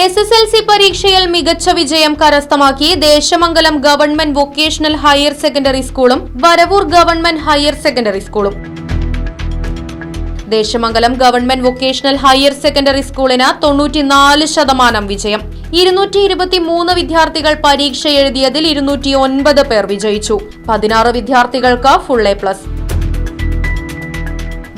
S S L C പരീക്ഷയിൽ മികച്ച വിജയം കരസ്ഥമാക്കി Desamangalam government vocational higher secondary സ്കൂളും വരവൂർ ഗവൺമെന്റ് ഹയർ സെക്കൻഡറി സ്കൂളും. Desamangalam government vocational higher secondary സ്കൂളിന് തൊണ്ണൂറ്റിനാല് ശതമാനം വിജയം. ഇരുന്നൂറ്റി ഇരുപത്തിമൂന്ന് വിദ്യാർത്ഥികൾ പരീക്ഷ എഴുതിയതിൽ ഇരുന്നൂറ്റി ഒൻപത് പേർ വിജയിച്ചു. പതിനാറ് വിദ്യാർത്ഥികൾക്ക് full A plus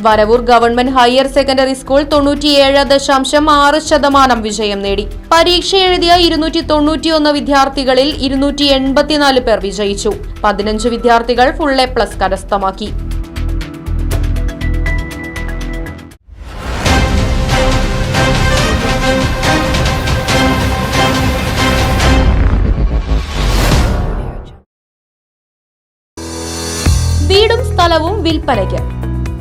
Varavoor government higher secondary school തൊണ്ണൂറ്റിയേഴ് ദശാംശം ആറ് ശതമാനം വിജയം നേടി. പരീക്ഷ എഴുതിയ ഇരുന്നൂറ്റി തൊണ്ണൂറ്റിയൊന്ന് വിദ്യാർത്ഥികളിൽ ഇരുന്നൂറ്റി എൺപത്തിനാല് പേർ വിജയിച്ചു. പതിനഞ്ച് വിദ്യാർത്ഥികൾ ഫുൾ എ പ്ലസ് കരസ്ഥമാക്കി. വീടും സ്ഥലവും വിൽപ്പനയ്ക്ക്.